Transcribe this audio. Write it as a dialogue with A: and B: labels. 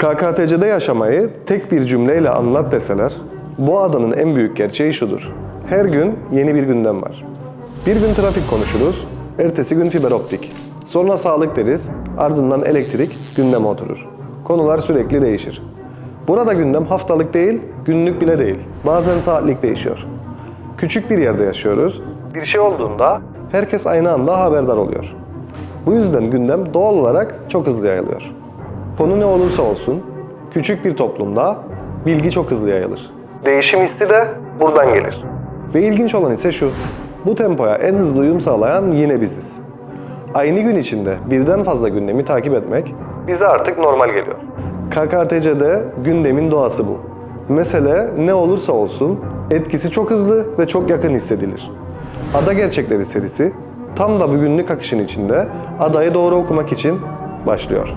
A: KKTC'de yaşamayı tek bir cümleyle anlat deseler, bu adanın en büyük gerçeği şudur. Her gün yeni bir gündem var. Bir gün trafik konuşuruz, ertesi gün fiber optik. Sonra sağlık deriz, ardından elektrik gündeme oturur. Konular sürekli değişir. Burada gündem haftalık değil, günlük bile değil. Bazen saatlik değişiyor. Küçük bir yerde yaşıyoruz. Bir şey olduğunda herkes aynı anda haberdar oluyor. Bu yüzden gündem doğal olarak çok hızlı yayılıyor. Konu ne olursa olsun, küçük bir toplumda bilgi çok hızlı yayılır. Değişim hissi de buradan gelir. Ve ilginç olan ise şu, bu tempoya en hızlı uyum sağlayan yine biziz. Aynı gün içinde birden fazla gündemi takip etmek bize artık normal geliyor. KKTC'de gündemin doğası bu. Mesele ne olursa olsun etkisi çok hızlı ve çok yakın hissedilir. Ada Gerçekleri serisi tam da bugünlük akışın içinde adayı doğru okumak için başlıyor.